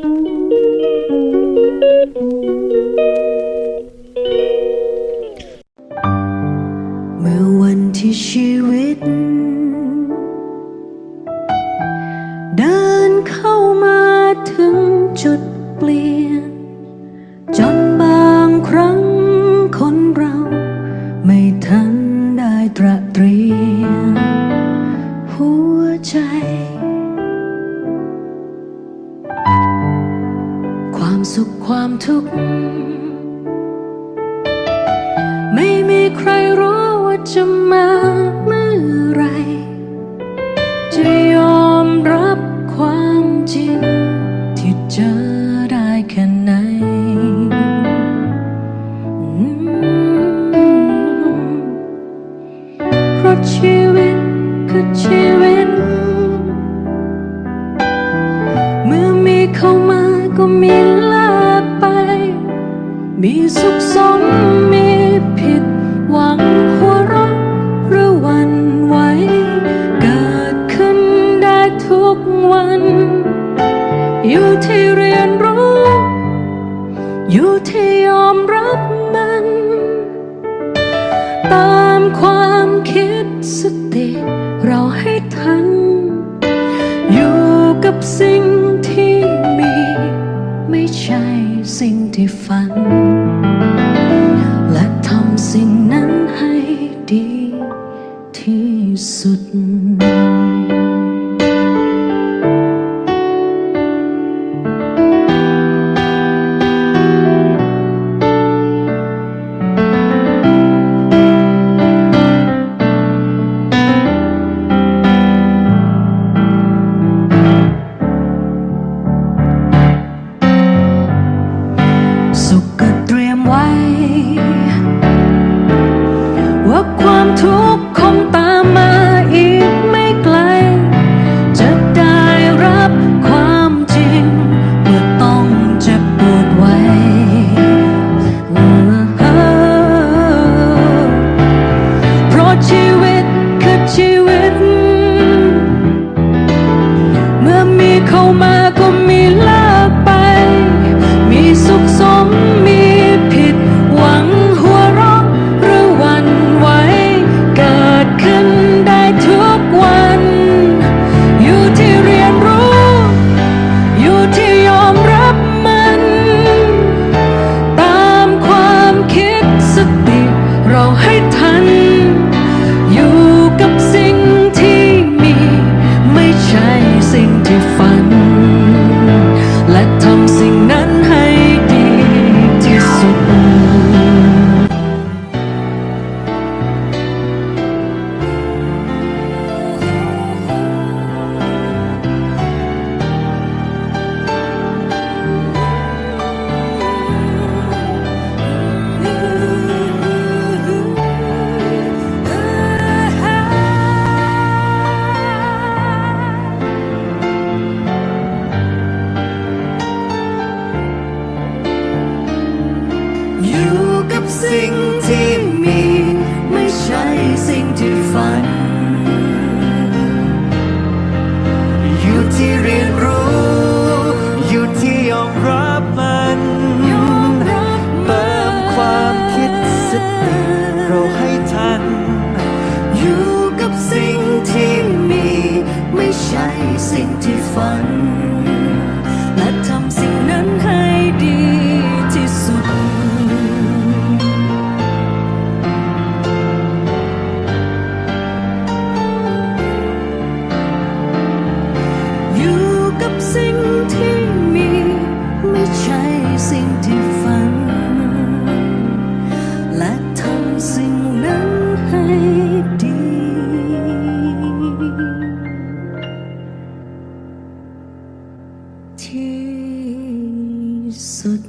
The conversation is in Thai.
เมื่อวันที่ชีวิต เดินเข้ามาถึงจุดเปลี่ยน จนบางครั้งคนเราไม่ทันได้ตระเตรียมหัวใจ ความทุกข์ ไม่มีใครรู้ว่าจะมาเมื่อไร จะยอมรับความจริง ที่เจอได้แค่ไหนเพราะชีวิตคือชีวิตเมื่อมีเข้ามาก็มี มีสุขสมมีผิดหวังหัวเราะหรือวันไหวเกิดขึ้นได้ทุกวัน อยู่ที่เรียนรู้ อยู่ที่ยอมรับมัน ตามความคิดสติเราให้ทัน อยู่กับสิ่ง ที่สุดสุขก็ ความทุกข์คงตามมา อยู่กับสิ่งที่มี ไม่ใช่สิ่งที่ฝัน ที่สุด